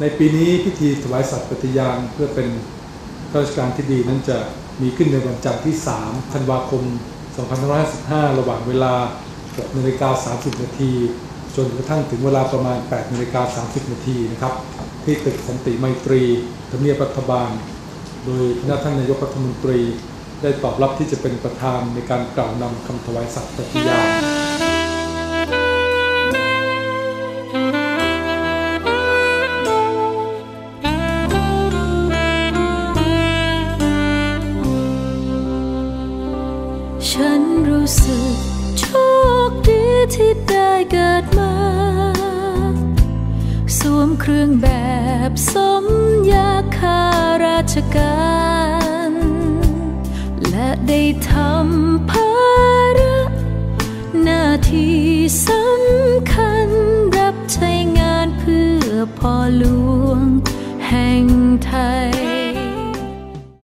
ในปีนี้พิธีถวายสัตย์ปฏิญาณเพื่อเป็นข้าราชการที่ดีนั้นจะมีขึ้นในวันจันทร์ที่ 3 ธันวาคม 2555 ระหว่างเวลา 6นาฬิกา30 นาที จนกระทั่งถึงเวลาประมาณ 8นาฬิกา30 นาทีนะครับ ที่ตึกสันติไมตรีทำเนียบรัฐบาล โดยคณะท่านนายกรัฐมนตรีได้ตอบรับที่จะเป็นประธานในการกล่าวนำคำถวายสัตย์ปฏิญาณ ฉันรู้สึกโชคดีที่ได้เกิดมา สวมเครื่องแบบสมยาข้าราชการ และได้ทำภาระหน้าที่สำคัญรับใช้งานเพื่อพ่อหลวง